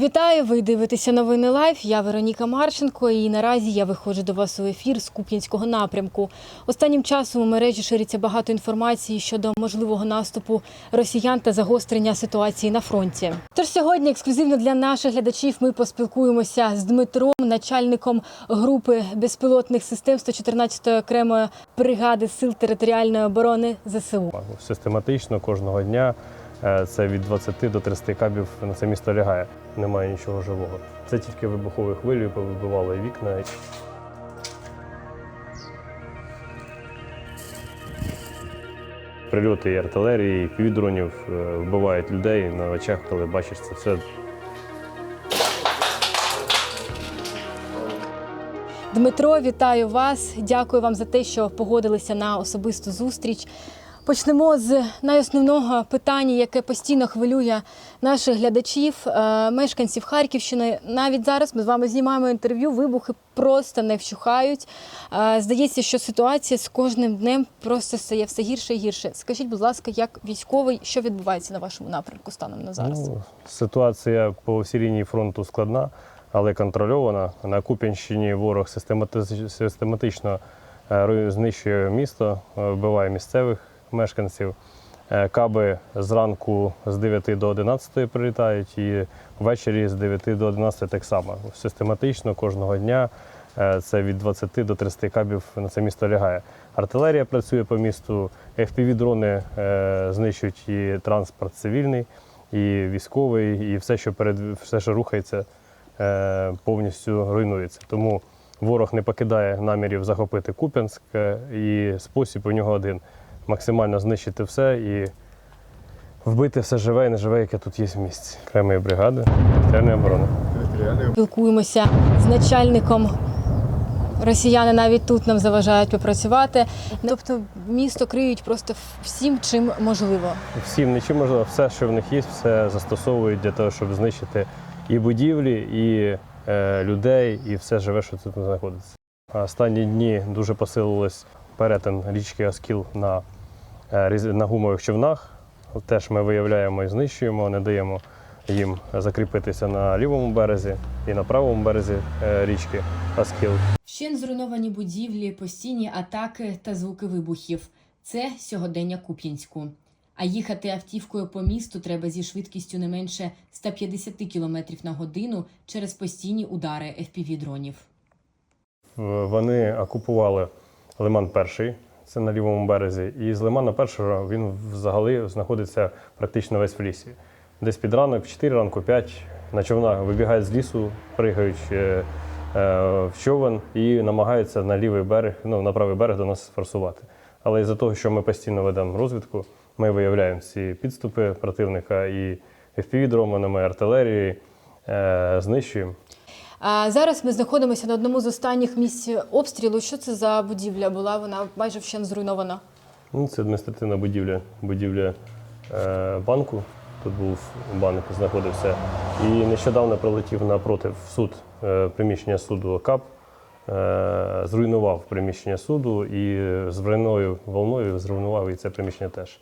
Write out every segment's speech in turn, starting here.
Вітаю! Ви дивитеся новини Лайф. Я Вероніка Марченко. І наразі я виходжу до вас у ефір з Куп'янського напрямку. Останнім часом у мережі шириться багато інформації щодо можливого наступу росіян та загострення ситуації на фронті. Тож сьогодні ексклюзивно для наших глядачів ми поспілкуємося з Дмитром, начальником групи безпілотних систем 114-ї окремої бригади сил територіальної оборони ЗСУ. Систематично кожного дня це від 20 до 30 кабів на це місто лягає. Немає нічого живого. Це тільки вибухові хвилі повибивали вікна. Прильоти і артилерії, і півдронів е, вбивають людей на очах, коли бачиш це все. Дмитро, вітаю вас. Дякую вам за те, що погодилися на особисту зустріч. Почнемо з найосновного питання, яке постійно хвилює наших глядачів, е, мешканців Харківщини. Навіть зараз ми з вами знімаємо інтерв'ю. Вибухи просто не вщухають. Е, Здається, що ситуація з кожним днем просто стає все гірше і гірше. Скажіть, будь ласка, як військовий, що відбувається на вашому напрямку станом на зараз? Ну, ситуація по всій лінії фронту складна, але контрольована. На Куп'янщині ворог систематично е, знищує місто, вбиває місцевих мешканців. Е, Каби зранку з 9 до 11 прилітають і ввечері з 9 до 11 так само. Систематично кожного дня е, це від 20 до 30 кабів на це місто лягає. Артилерія працює по місту, FPV-дрони е, знищують і транспорт цивільний, і військовий, і все, що перед все, що рухається, повністю руйнується. Тому ворог не покидає намірів захопити Куп'янськ, і спосіб у нього один максимально знищити все і вбити все живе і неживе, яке тут є в місті. Окремої бригади територіальної оборони. Спілкуємося з начальником. Росіяни навіть тут нам заважають попрацювати. Тобто місто криють просто всім, чим можливо. Всім нічим можливо, все, що в них є, все застосовують для того, щоб знищити і будівлі, і е, людей, і все живе, що тут знаходиться. Останні дні дуже посилилось перетин річки Оскіл на, на гумових човнах. Теж ми виявляємо і знищуємо, не даємо їм закріпитися на лівому березі і на правому березі е, річки Оскіл. Вщен зруйновані будівлі, постійні атаки та звуки вибухів. Це сьогодення Куп'янську. А їхати автівкою по місту треба зі швидкістю не менше 150 км на годину через постійні удари FPV-дронів. Вони окупували Лиман Перший, це на лівому березі. І з Лимана Першого він взагалі знаходиться практично весь в лісі. Десь під ранок, в 4 ранку, 5 на човнах вибігають з лісу, пригають е, е, в човен і намагаються на лівий берег, ну на правий берег до нас форсувати. Але із-за того, що ми постійно ведемо розвідку, ми виявляємо ці підступи противника і FPV-дронами, артилерією, е, знищуємо. Зараз ми знаходимося на одному з останніх місць обстрілу. Що це за будівля була? Вона майже вщен зруйнована. Ну, це адміністративна будівля, будівля е, банку. Тут був банк, знаходився. І нещодавно прилетів напротив суд, е, приміщення суду КАП, е, зруйнував приміщення суду і з волною зруйнував і це приміщення теж.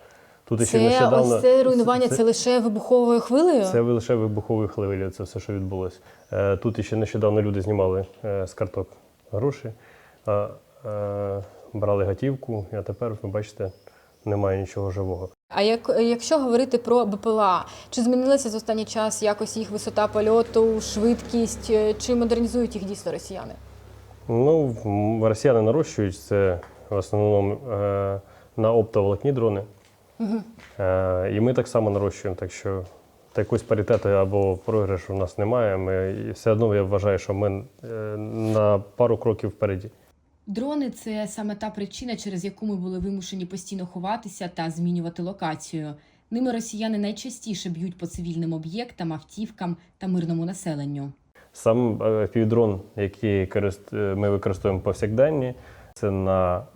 Тут ще Це нещодавно ось це руйнування, це, лише вибуховою хвилею. це лише вибухові хвилі, це все, що відбулося. Е, Тут ще нещодавно люди знімали е, з карток гроші, а, е, брали готівку, а тепер, ви бачите, немає нічого живого. А як якщо говорити про БПЛА, чи змінилася за останній час якось їх висота польоту, швидкість, чи модернізують їх дійсно росіяни? Ну, росіяни нарощують це в основному на оптоволокні дрони. Е, і ми так само нарощуємо, так що та якогось паритету або програшу в нас немає. Ми і все одно я вважаю, що ми е, на пару кроків впереді. Дрони це саме та причина, через яку ми були вимушені постійно ховатися та змінювати локацію. Ними росіяни найчастіше б'ють по цивільним об'єктам, автівкам та мирному населенню. Сам е, півдрон, який е, ми використовуємо повсякденні, це на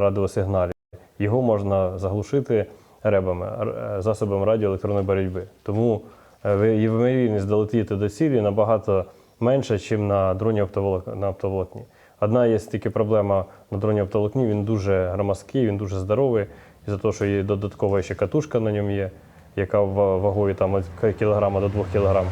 радіосигналі. Його можна заглушити ребами, е, засобами радіоелектронної боротьби. Тому е, ймовірність долетіти до цілі набагато менша, ніж на дроні на оптоволокні. Одна є тільки проблема на дроні оптоволокні, він дуже громоздкий, він дуже здоровий, і за того, що є додаткова ще катушка на ньому є, яка вагою там від кілограма до 2 кілограм.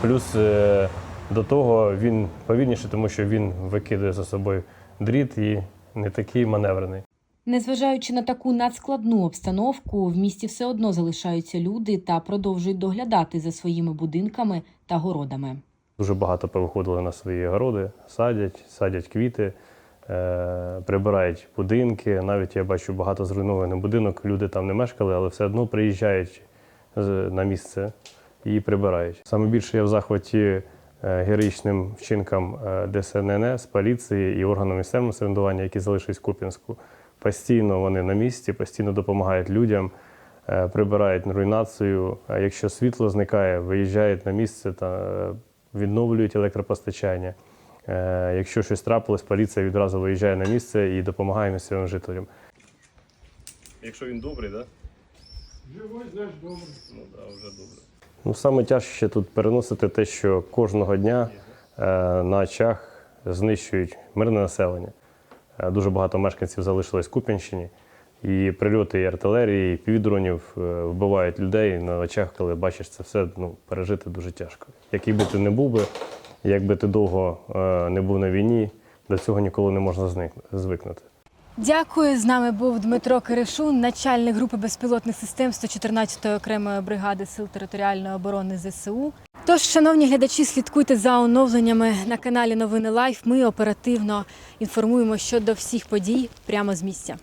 Плюс е, до того він повільніший, тому що він викидає за собою дріт і не такий маневрений. Незважаючи на таку надскладну обстановку, в місті все одно залишаються люди та продовжують доглядати за своїми будинками та городами. Дуже багато повиходили на свої городи, садять, садять квіти, е, прибирають будинки. Навіть я бачу багато зруйнованих будинок. Люди там не мешкали, але все одно приїжджають на місце і прибирають. Саме більше я в захваті героїчним вчинкам е, ДСННС, поліції і органам місцевого самоврядування, які залишились в Куп'янську. Постійно вони на місці, постійно допомагають людям, е, прибирають руйнацію. А якщо світло зникає, виїжджають на місце та е, відновлюють електропостачання. Е, Якщо щось трапилось, поліція відразу виїжджає на місце і допомагає місцевим жителям. Якщо він добрий, так? Живой, значить добре. Ну так, вже добре. Ну, саме тяжче тут переносити те, що кожного дня е, на очах знищують мирне населення. Е, дуже багато мешканців залишилось в Куп'янщині. І прильоти і артилерії, і півдронів е, вбивають людей на очах, коли бачиш це все, ну, пережити дуже тяжко. Який би ти не був би, як би ти довго не був на війні, до цього ніколи не можна звикнути. Дякую. З нами був Дмитро Киришун, начальник групи безпілотних систем 114-ї окремої бригади сил територіальної оборони ЗСУ. Тож, шановні глядачі, слідкуйте за оновленнями на каналі Новини Лайф. Ми оперативно інформуємо щодо всіх подій прямо з місця.